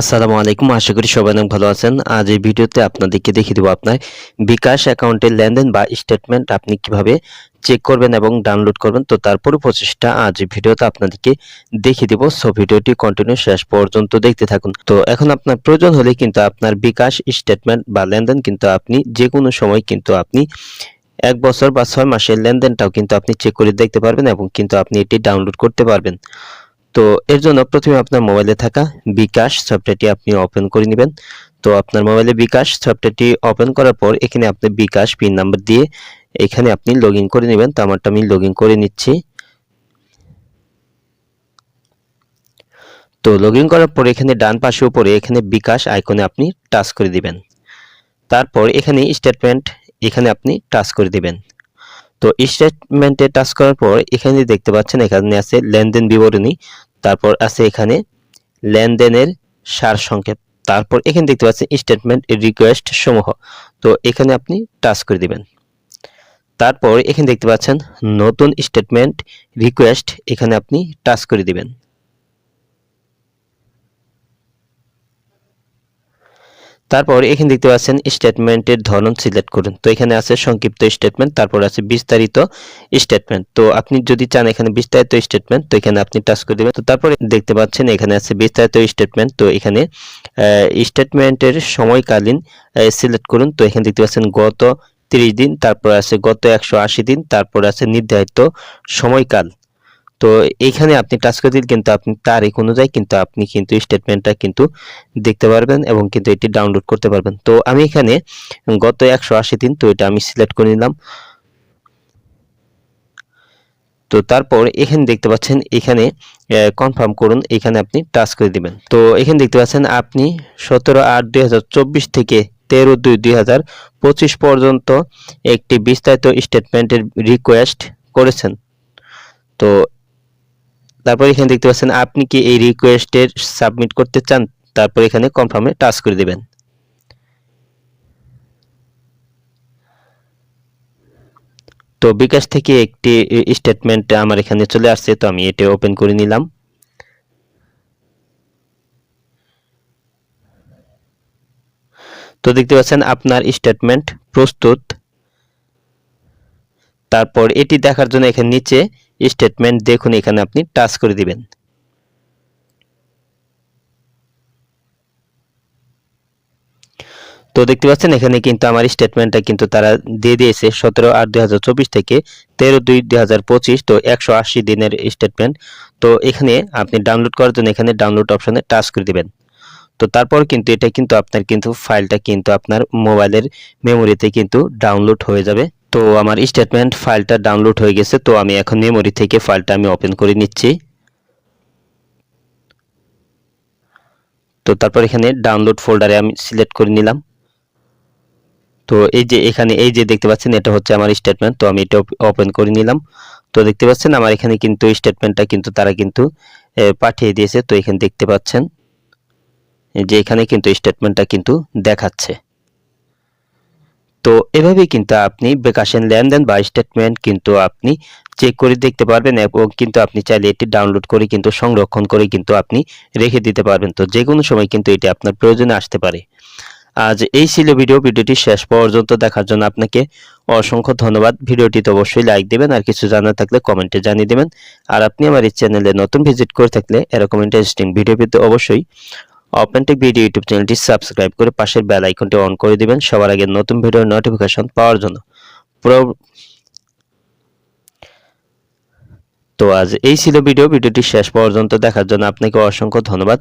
আসসালামু আলাইকুম, আশা করি সবাই অনেক ভালো আছেন। আজ এই ভিডিওতে আপনাদেরকে দেখিয়ে দেবো আপনার বিকাশ অ্যাকাউন্টের লেনদেন বা স্টেটমেন্ট আপনি কীভাবে চেক করবেন এবং ডাউনলোড করবেন। তো তারপরে প্রচেষ্টা, আজ এই ভিডিওতে আপনাদেরকে দেখিয়ে দেবো। সো ভিডিওটি কন্টিনিউ শেষ পর্যন্ত দেখতে থাকুন। তো এখন আপনার প্রয়োজন হলে কিন্তু আপনার বিকাশ স্টেটমেন্ট বা লেনদেন কিন্তু আপনি যে কোনো সময় কিন্তু আপনি এক বছর বা ছয় মাসের লেনদেনটাও কিন্তু আপনি চেক করে দেখতে পারবেন এবং কিন্তু আপনি এটি ডাউনলোড করতে পারবেন। তো এর জন্য প্রথমে আপনার মোবাইলে থাকা বিকাশ সফটওয়্যারটি আপনি ওপেন করে নেবেন। তো আপনার মোবাইলে বিকাশ সফটওয়্যারটি ওপেন করার পর এখানে আপনি বিকাশ পিন নাম্বার দিয়ে এখানে আপনি লগ করে নেবেন। তো আমারটা আমি লগ করে নিচ্ছি। তো লগ করার পর এখানে ডান পাশে উপরে এখানে বিকাশ আইকনে আপনি টাচ করে দিবেন। তারপর এখানে স্টেটমেন্ট এখানে আপনি টাচ করে দিবেন। তো স্টেটমেন্টে টাচ করার পর এখানে দেখতে পাচ্ছেন, এখানে আছে লেনদেন বিবরণী, তারপর আছে এখানে লেনদেনের সার সংক্ষেপ তারপর এখানে দেখতে পাচ্ছেন স্টেটমেন্ট রিকোয়েস্ট সমূহ। তো এখানে আপনি টাচ করে দিবেন। তারপর এখানে দেখতে পাচ্ছেন নতুন স্টেটমেন্ট রিকোয়েস্ট এখানে আপনি টাচ করে দিবেন। তারপর এখানে দেখতে পাচ্ছেন স্টেটমেন্টের ধরন সিলেক্ট করুন। তো এখানে আছে সংক্ষিপ্ত স্টেটমেন্ট তারপর আছে বিস্তারিত স্টেটমেন্ট তো আপনি যদি চান এখানে বিস্তারিত স্টেটমেন্ট তো এখানে আপনি টাচ করে দেবেন। তো তারপরে দেখতে পাচ্ছেন এখানে আছে বিস্তারিত স্টেটমেন্ট তো এখানে স্টেটমেন্টের সময়কালীন সিলেক্ট করুন। তো এখানে দেখতে পাচ্ছেন গত তিরিশ দিন, তারপর আছে গত একশো আশি দিন, তারপর আছে নির্ধারিত সময়কাল। তো এইখানে আপনি টাচ করে দিলে কিন্তু আপনি তারিখ অনুযায়ী কিন্তু আপনি কিন্তু স্টেটমেন্টটা কিন্তু দেখতে পারবেন এবং কিন্তু এটি ডাউনলোড করতে পারবেন। তো আমি এখানে গত একশো আশি দিন তো এটা আমি সিলেক্ট করে নিলাম। তো তারপর এখানে দেখতে পাচ্ছেন, এখানে কনফার্ম করুন, এখানে আপনি টাচ করে দিবেন। তো এখানে দেখতে পাচ্ছেন, আপনি সতেরো আট দুই থেকে তেরো দুই দুই পর্যন্ত একটি বিস্তারিত স্টেটমেন্টের রিকোয়েস্ট করেছেন। তো তারপর এখানে দেখতে পাচ্ছেন, আপনি কি এই রিকোয়েস্টের সাবমিট করতে চান? তারপর এখানে কনফার্মে টাচ করে দিবেন। তো বিকাশ থেকে একটি স্টেটমেন্ট আমার এখানে চলে আসছে, তো আমি এটা ওপেন করে নিলাম। তো দেখতে পাচ্ছেন, আপনার স্টেটমেন্ট প্রস্তুত। তারপর এটি দেখার জন্য এখানে নিচে স্টেটমেন্ট দেখুন, এখানে আপনি টাচ করে দিবেন। তো দেখতে পাচ্ছেন, এখানে কিন্তু আমার স্টেটমেন্টটা কিন্তু তারা দিয়ে দিয়েছে সতেরো আট দুই থেকে তেরো দুই দুই তো একশো আশি দিনের স্টেটমেন্ট তো এখানে আপনি ডাউনলোড করার জন্য এখানে ডাউনলোড অপশনে টাচ করে দিবেন। তো তারপর কিন্তু এটা কিন্তু আপনার কিন্তু ফাইলটা কিন্তু আপনার মোবাইলের মেমোরিতে কিন্তু ডাউনলোড হয়ে যাবে। তো আমার স্টেটমেন্ট ফাইলটা ডাউনলোড হয়ে গেছে, তো আমি এখন মেমোরি থেকে ফাইলটা আমি ওপেন করে নিচ্ছি। তো তারপর এখানে ডাউনলোড ফোল্ডারে আমি সিলেক্ট করে নিলাম। তো এই যে এখানে, এই যে দেখতে পাচ্ছেন, এটা হচ্ছে আমার স্টেটমেন্ট তো আমি এটা ওপেন করে নিলাম। তো দেখতে পাচ্ছেন, আমার এখানে কিন্তু স্টেটমেন্টটা কিন্তু তারা কিন্তু পাঠিয়ে দিয়েছে। তো এখানে দেখতে পাচ্ছেন, যে এখানে কিন্তু স্টেটমেন্টটা কিন্তু দেখাচ্ছে। তো এভাবেই কিন্তু আপনি বেকাশেন লেনদেন বা স্টেটমেন্ট কিন্তু আপনি চেক করে দেখতে পারবেন এবং কিন্তু আপনি চাইলে এটি ডাউনলোড করে কিন্তু সংরক্ষণ করে কিন্তু আপনি রেখে দিতে পারবেন। তো যে কোনো সময় কিন্তু এটি আপনার প্রয়োজনে আসতে পারে। আজ এই ছিল ভিডিও। ভিডিওটি শেষ পর্যন্ত দেখার জন্য আপনাকে অসংখ্য ধন্যবাদ। ভিডিওটিতে অবশ্যই লাইক দেবেন আর কিছু জানার থাকলে কমেন্টে জানিয়ে দেবেন। আর আপনি আমার এই চ্যানেলে নতুন ভিজিট করে থাকলে এরকম ইন্টারেস্টিং ভিডিও পেতে অবশ্যই অপেন্টিক ভিডিও ইউটিউব চ্যানেলটি সাবস্ক্রাইব করে পাশের বেল আইকনটি অন করে দিবেন। সবার আগে নতুন ভিডিওর নোটিফিকেশন পাওয়ার জন্য। তো আজ এই ছিল ভিডিও ভিডিওটি শেষ পর্যন্ত দেখার জন্য আপনাকে অসংখ্য ধন্যবাদ।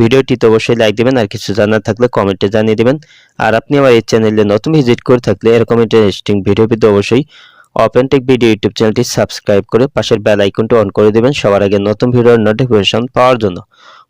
ভিডিওটিতে অবশ্যই লাইক দিবেন, আর কিছু জানার থাকলে কমেন্টে জানিয়ে দিবেন। আর আপনি আমার এই চ্যানেলে নতুন ভিজিট করে থাকলে এরকম ইন্টারেস্টিং ভিডিও পেতে অবশ্যই অপেন্টিক ভিডিও ইউটিউব চ্যানেলটি সাবস্ক্রাইব করে পাশের বেল আইকনটি অন করে দিবেন। সবার আগে নতুন ভিডিওর নোটিফিকেশন পাওয়ার জন্য।